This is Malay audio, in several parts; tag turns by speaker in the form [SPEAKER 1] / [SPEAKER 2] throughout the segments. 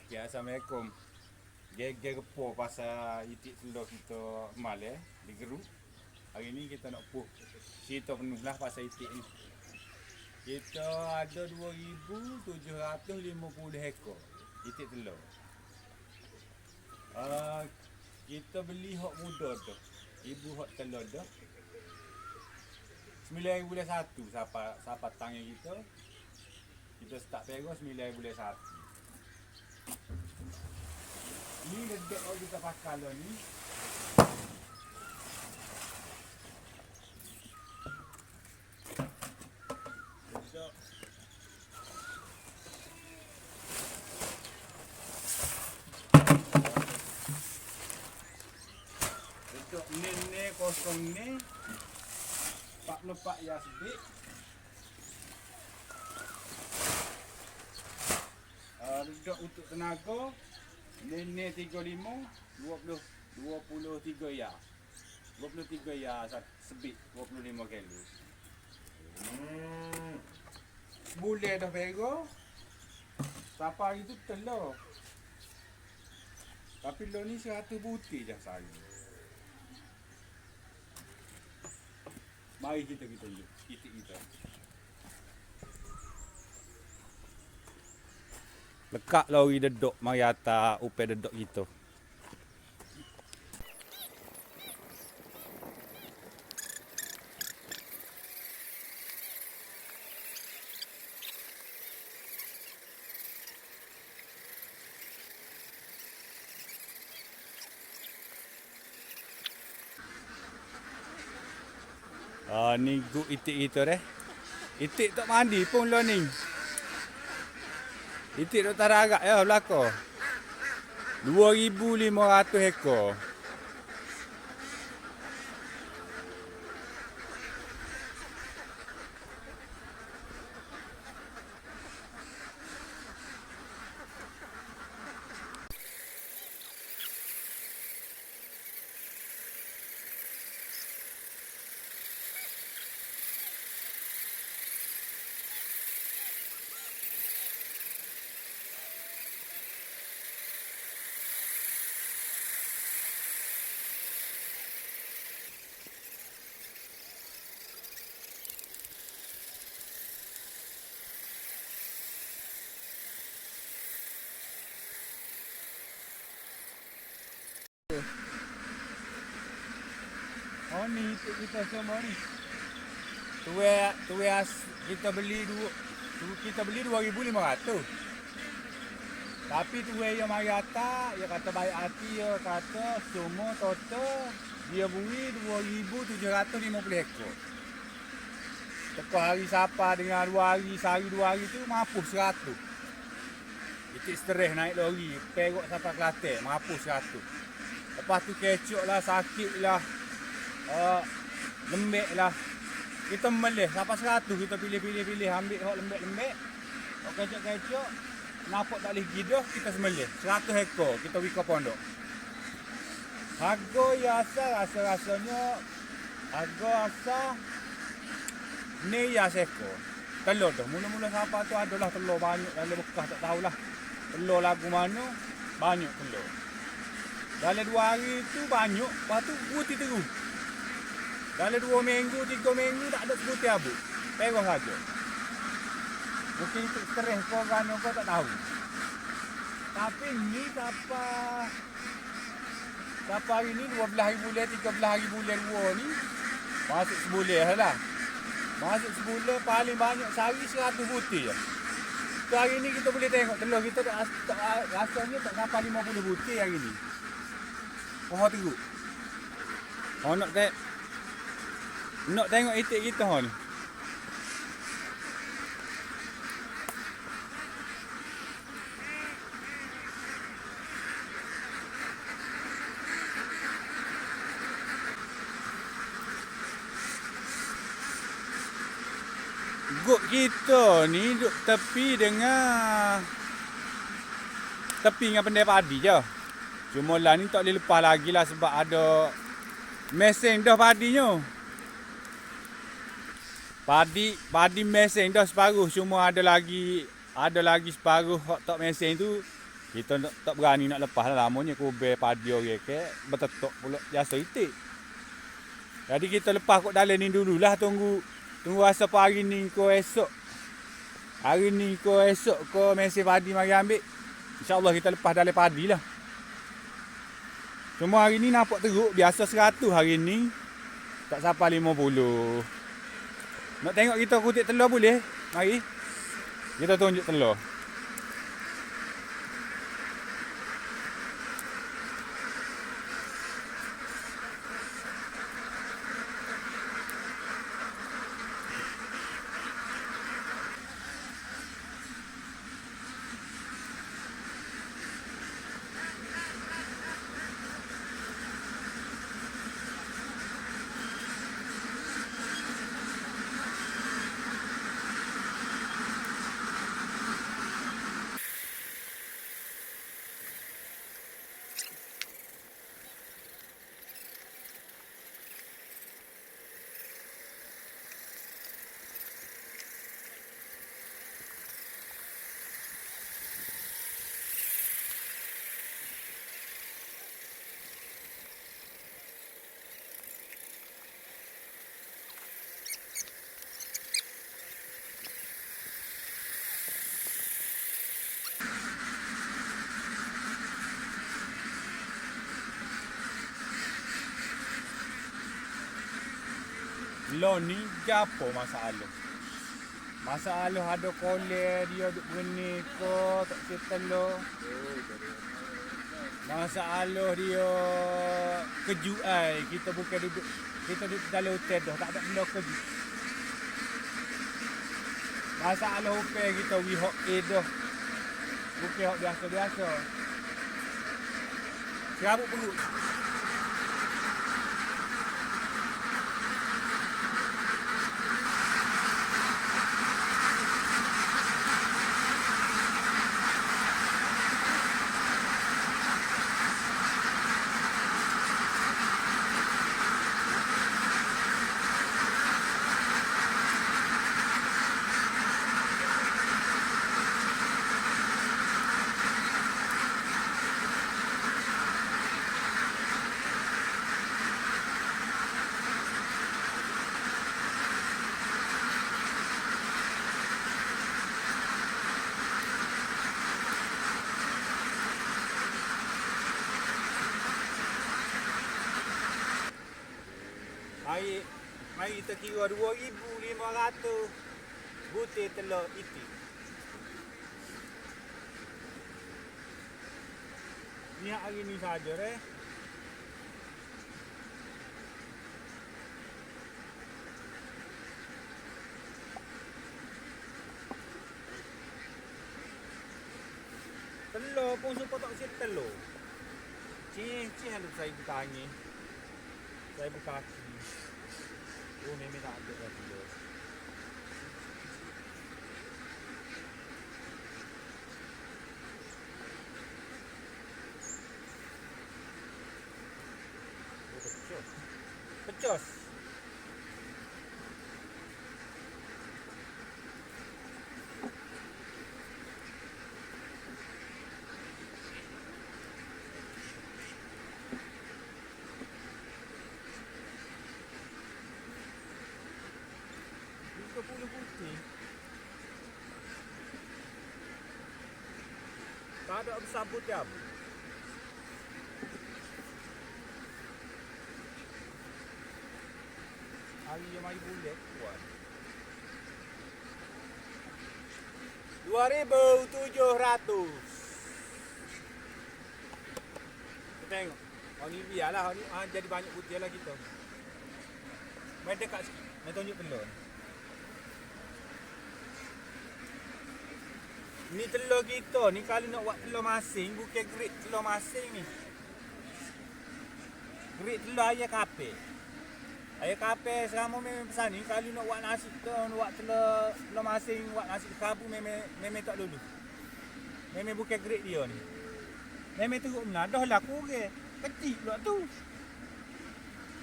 [SPEAKER 1] Okey, Assalamualaikum. Dia gepo pasal itik telur kita mal eh, di geru. Hari ni kita nak puh cerita penuh lah pasal itik ni. Kita ada 2,750 ekor itik telur. Uh, kita beli hok muda tu. Ibu hok telur tu. 9,001 siapa, siapa tangan kita. Kita start pegang 9,001. Ini lebih orang kita pakai ni. Ini ni kosong ni. Pak lupa ya sedih. Ledek untuk tenaga Nenek 35 20 23 ya. 23 ya sebit 25 kilo. Hmm. Boleh dah pego. Siapa hari tu telur. Tapi lo ni 100 butir je sehari. Mari kita kita tunjuk titik kita. Lekak lori dedok mari atas upai dedok kita. Ah ni guk itik kita deh. Itik tak mandi pun lo ni. Itik dok taragak ya belakang. 2500 ekor. Oh kita semua ni. Tuwe as kita beli dua tu kita beli 2500. Tapi tuwe yang mari atas, dia kata baik hati, dia kata semua total dia beri 2750 ekor. Teko hari Sapa dengan dua hari, sehari dua hari tu mampus 100. Itik stres naik lori, perok sampai Kelantan, mampus 100. Lepas tu kecok lah, sakit lah, uh, lembek lah. Kita melih sampai seratus kita pilih-pilih-pilih ambil hok lembek-lembek. Hok kecok-kecok. Nampak tak boleh gidah kita semelih. Seratus ekor kita wika pondok. Harga ya asal rasa-rasanya harga asal ni ya sekor. Telur tu. Mula-mula siapa tu adalah telur banyak dalam bekas tak tahulah. Telur lagu mana banyak telur. Dalam dua hari tu banyak, lepas tu putih terus. Dalam dua minggu, tiga minggu tak ada sebutir habuk. Perah saja. Mungkin itu stres kau kan kau tak tahu. Tapi ni siapa siapa hari ni 12 hari bulan, 13 hari bulan dua ni masuk sebulan lah. Masuk sebulan paling banyak sehari 100 butir je. Tu hari ni kita boleh tengok telur kita tak, tak rasanya tak sampai 50 butir hari ni. Oh teruk. Oh nak tengok nak tengok itik kita ni. Guk kita ni duk tepi dengan tepi dengan pendai padi je. Cuma lah ni tak boleh lepas lagi lah sebab ada mesin dah padinya. Padi padi mesin dah separuh cuma ada lagi ada lagi separuh hot top mesin tu Kita nak, tak berani nak lepas lah lamanya kubel padi orang ke bertetok pula biasa itik. Jadi kita lepas kot dalam ni dululah tunggu tunggu rasa pagi ni ko esok. Hari ni ko esok ko mesej padi mari ambil. InsyaAllah kita lepas dalam padi lah. Cuma hari ni nampak teruk biasa 100 hari ni. Tak sampai 50. Nak tengok kita kutip telur boleh? Mari. Kita tunjuk telur. Lo ni gapo masalah? Masalah ada kole dia duk berni ko tak settle lo. Masalah dia keju ai kita bukan duduk kita duduk dalam hotel dah tak ada benda keju. Masalah hotel kita we hok eh dah. Bukan hok biasa-biasa. Serabut perut. Mari mari kita kira 2500 butir telur itik. Ni hari ni saja eh. Telur pun supaya tak siap telur. Cih-cih ada saya buka angin. Saya buka kaki. Oh, memang tak ada dah telur. Oh, putih. Tak ada putih apa? Hari yang mari bulat ribu tujuh ratus. Tengok. Oh ni biarlah. Oh, ni ah, jadi banyak putih lah kita. Main dekat sikit. Main tunjuk telur. Ni telur kita ni kalau nak buat telur masing bukan grade telur masing ni. Grade telur ayam kapek. Ayam kapek selama memang pesan ni kalau nak buat nasi tu nak buat telur telur masing buat nasi kabu memang memang tak lulu. Memang bukan grade dia ni. Memang teruk benar dah lah kurang. Kecil pula tu.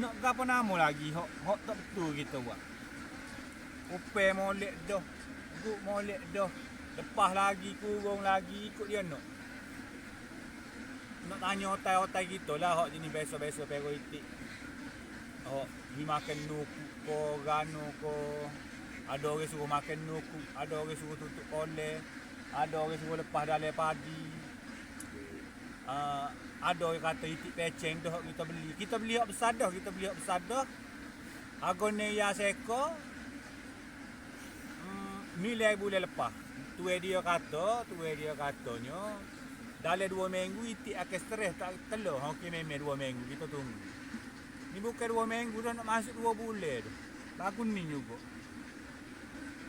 [SPEAKER 1] Nak ke apa nama lagi hok hok tak betul kita buat. Upel molek dah. Guk molek dah. Lepas lagi, kurung lagi, ikut dia nak. nak tanya otai-otai kita lah hok jenis biasa-biasa pero itik. Hok ni makan nuku ko gano ko ada orang suruh makan nuku, ada orang suruh tutup kole, ada orang suruh lepas dalai padi. Uh, ada orang kata itik peceng hok kita beli. Kita beli hok besar dah, kita beli hok besar dah. Agone ya seko. Hmm, nilai boleh lepas. Tu dia kata, tu dia katanya dalam dua minggu itik akan stres tak telur. Okey memang dua minggu kita tunggu. Ni bukan dua minggu dah nak masuk dua bulan tu. Lagu ni juga.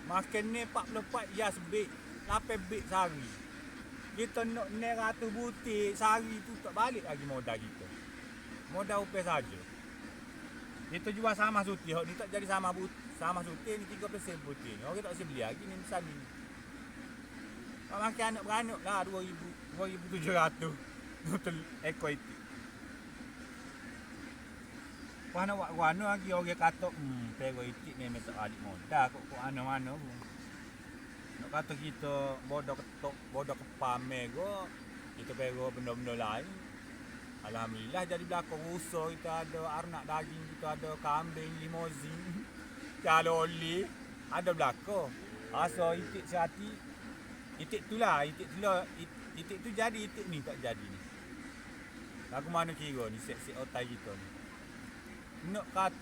[SPEAKER 1] Makan ni 44 yas big. 8 big sehari. Kita nak ni ratus butik sehari tu tak balik lagi modal kita. Modal upah saja. Kita jual sama suti. Ni tak jadi sama but sama suti ni 3% butik. Orang tak beli lagi ni misal Pak makan anak beranak lah 2000 2700. Betul ekor itu. Wana wak wana lagi orang kata hmm pero itik ni metok alik modal kok kok ana-ana pun. Nak kata kita bodoh ketok, bodoh kepame go kita pero benda-benda lain. Alhamdulillah jadi belakang rusa kita ada arnak daging kita ada kambing limousin. Caloli ada belakang. Asa itik sehati. Itik tu lah, itik tu lah. It- Itik tu jadi, itik ni tak jadi ni. Lagu mana kira ni, set-set otai kita ni nak kat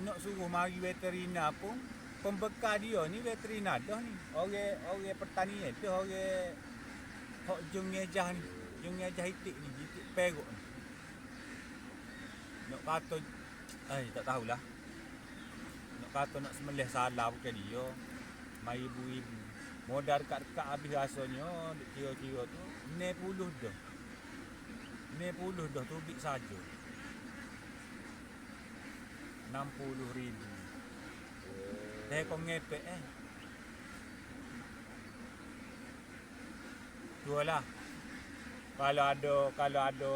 [SPEAKER 1] nak suruh mari veterina pun pembekal dia ni veterina dah ni. Orang orang pertanian tu orang hok jung ngejah ni. Jung ngejah itik ni, itik peruk ni. Nak kata ai tak tahulah. Nak kata nak semelih salah bukan dia. Mai ibu-ibu. Modal dekat-dekat habis rasanya kira-kira tu 60 dah. 60 dah tubik saja. 60 ribu. Saya kau ngepek eh? Dua lah. Kalau ada Kalau ada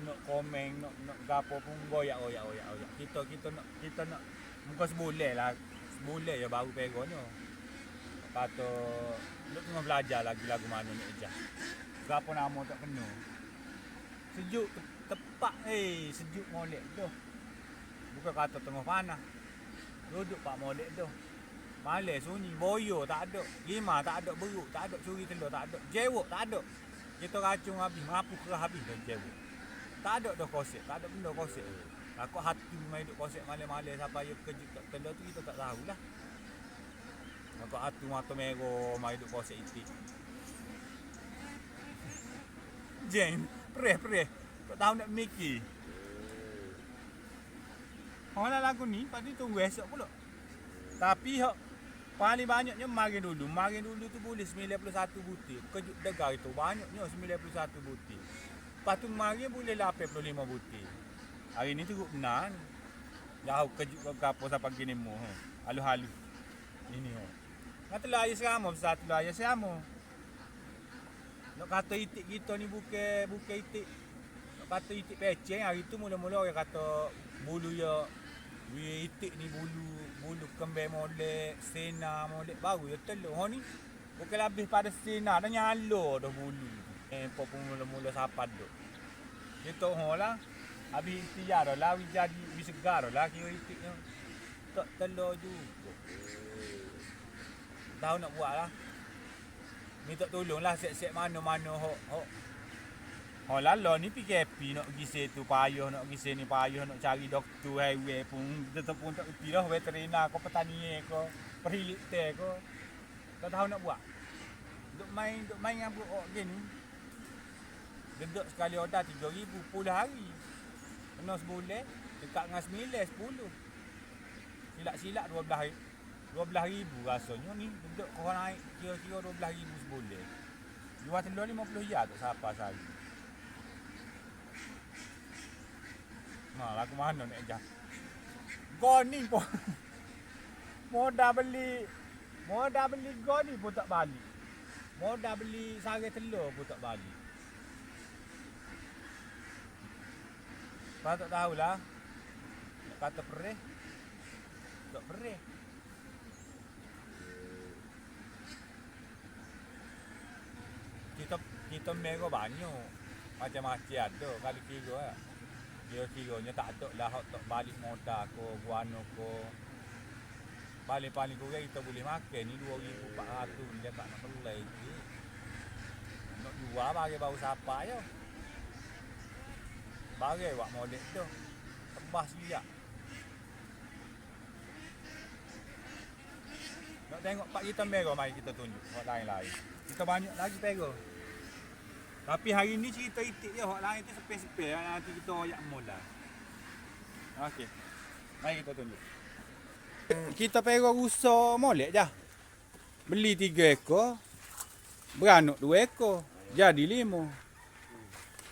[SPEAKER 1] Nak komen Nak nak gapo pun Goyak goyak goyak goyak. Kita kita nak Kita nak Muka sebulan lah. Sebulan je baru pegonya Kata Nak tengah belajar lagi lagu mana ni ejah Gapo nama tak kena Sejuk te- Tepat eh Sejuk molek tu Bukan kata tengah panas. Duduk pak molek tu. Malas sunyi, boyo tak ada. Lima tak ada, beruk tak ada, curi telur tak ada. Jewok tak ada. Kita racun habis, merapu kerah habis dah jewok. Tak ada dah kosek, tak ada benda kosek. Takut hati main duk kosek malam-malam sampai kejut telur tu kita tak tahulah. Takut hati mata merah main duk kosek itik. Jeng, perih-perih. Tak tahu nak mikir. Orang lagu ni pasti tunggu esok pula. Tapi hak paling banyaknya marin dulu. Marin dulu tu boleh 91 butir. Kejut degar itu banyaknya 91 butir. Lepas tu marin boleh 85 butir. Hari ni teruk benar. Jauh kejut ke apa sampai gini mu. Ha. Halu-halu. Ini ha. Kata lah ayah serama besar tu lah ayah serama. Nak kata itik kita ni bukan bukan itik. Nak kata itik peceng hari tu mula-mula orang kata bulu ya We itik ni bulu bulu kembe molek, sena molek baru ya telur. Ha ni bukan lebih pada sena dah nyalo dah bulu. Eh pop pun mula-mula sapat tu. Kita ha lah. Habis ikhtiar dah lah, we jadi we segar dah lah kira itik ni. Tak telur juga. Tahu nak buat lah. Minta tolong lah set-set mana-mana hok hok. Oh lala ni PKP nak pergi situ payah nak pergi sini payah nak cari doktor highway pun tetap pun tak reti dah veterina ko petani ko perilik teh ko tak tahu nak buat. Duk main duk main dengan buat gini. Deduk sekali order 3000 puluh hari. Kena sebulan dekat dengan sembilan sepuluh. Silap-silap 12 hari 12 ribu rasanya ni deduk kau naik kira-kira 12 ribu sebulan. Jual telur 50 ya tak siapa sehari Ha, lagu mana nak jah? Gol ni pun. Modal beli Modal beli gol ni pun tak balik. Modal beli sari telur pun tak balik. Kau tak tahulah. Kata perih? Tak perih Kita mega banyak macam-macam ada kali kira lah. Kira-kiranya tak ada lah tak balik modal ko, guano ko. Paling-paling kurang kita boleh makan ni 2400 ni dia tak nak belai je. Nak jual bagi bau siapa yo. Bagi wak molek tu. Tebas liak. Nak tengok pak kita merah mari kita tunjuk hak lain-lain. Kita banyak lagi pera. Tapi hari ni cerita itik je hak lain tu sepeh-sepeh nanti kita royak mula. Okey. Mari kita tunjuk. Kita pera rusa molek je. Beli tiga ekor. Beranak dua ekor. Jadi lima.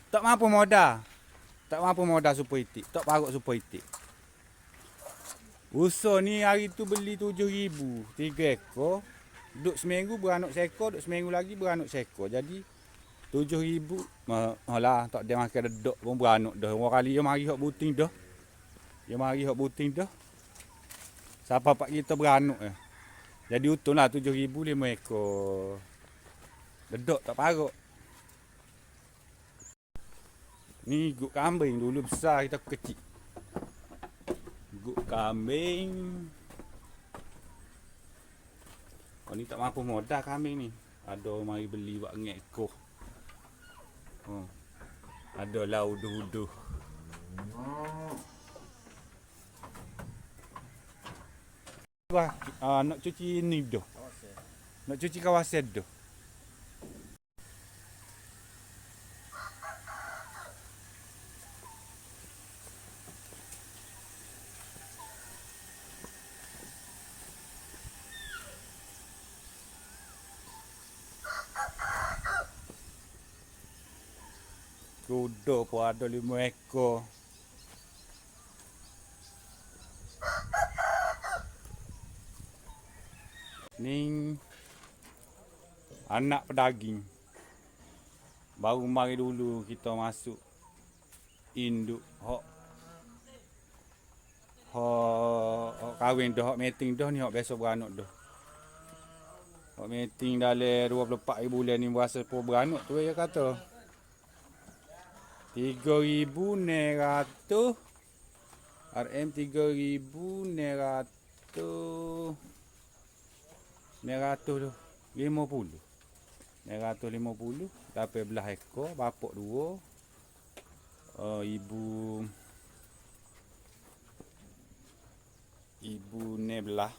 [SPEAKER 1] Tak mampu modal. Tak mampu modal super itik. Tak parut super itik. Rusa ni hari tu beli tujuh ribu. Tiga ekor. Duk seminggu beranak seekor. Duk seminggu lagi beranak seekor. Jadi tujuh ribu. Alah tak dia makan dedok pun beranak dah. Orang kali dia mari hok buting dah. Dia mari hok buting dah. Siapa pak kita beranak eh. Jadi untung lah tujuh ribu lima ekor. Dedok tak parut. Ni guk kambing dulu besar kita kecil. Guk kambing. Oh ni tak mampu modal kambing ni. Ada mari beli buat ngekor. Oh. Ada lah uduh-uduh. Wah, nak cuci ni dah. Nak cuci kawasan dah. Pun ada lima ekor. Ni anak pedaging. Baru mari dulu kita masuk induk hok hok hok kahwin dah hok meeting dah ni hok besok beranak dah. Hok meeting dalam 24 hari bulan ni berasa pun beranak tu ya kata. 3000 neratus RM 3000 neratus neratus tu 50 neratus 50 dapat belah ekor bapak dua uh, ibu ibu ni belah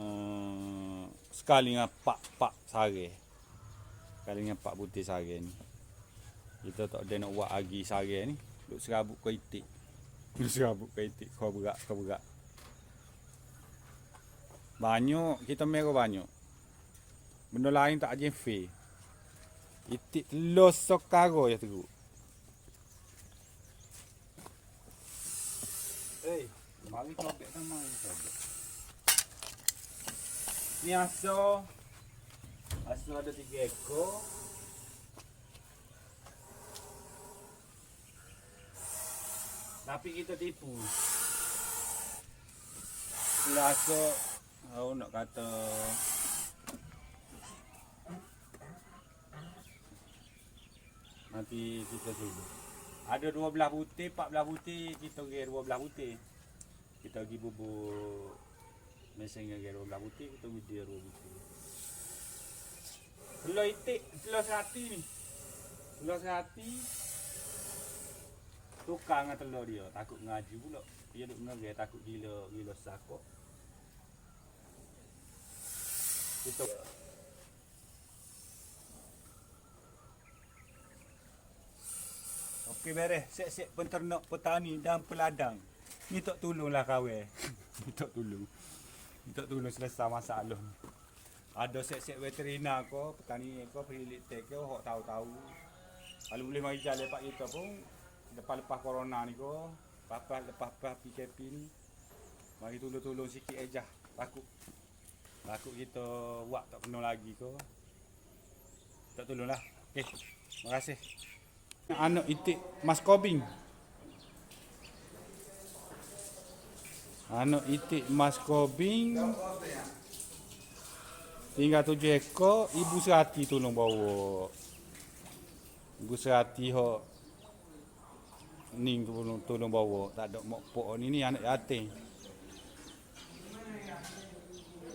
[SPEAKER 1] uh, sekali dengan pak pak sare Sekali dengan Pak Putih Sare ni. Kita tak ada nak buat lagi Sare ni. Duk serabut kau itik. Duk serabut kau itik. Kau berat, kau berat. Banyak. Kita merah banyak. Benda lain tak aja fair. Itik telur sokaro ya teruk. Eh, mari kau ambil sama ni. Ni asal Asu ada tiga ekor. Tapi kita tipu. Selasa, aku nak kata nanti kita tunggu. Ada dua belah putih, empat belah putih, kita pergi dua belah putih. Kita pergi bubur mesin dengan dua belah putih, kita pergi dua putih. Telur itik, telur serati ni. Telur serati. Tukar dengan telur dia. Takut ngaji pula. Dia duk ngegai takut gila, gila sakok. Kita Okey beres. Set-set penternak petani dan peladang. Ni tak tolonglah kawan. Ni tak tolong. Ni tak tolong selesai masalah ni. Ada set-set veterina ko, petani ko, pemilik tek ko, hok tahu-tahu. Kalau boleh mari jalan pak kita pun lepas-lepas corona ni ko, lepas lepas-lepas PKP ni. Mari tolong-tolong sikit aja. Takut takut kita buat tak kena lagi ko. Tak tolonglah. Okey. Terima kasih. Anak itik Mas Kobing. Anak itik Mas Kobing. Tinggal tujuh ekor Ibu Serati tolong bawa. Ibu Serati hok Ning tolong, tolong bawa. Tak ada mokpok ni ni anak yatim.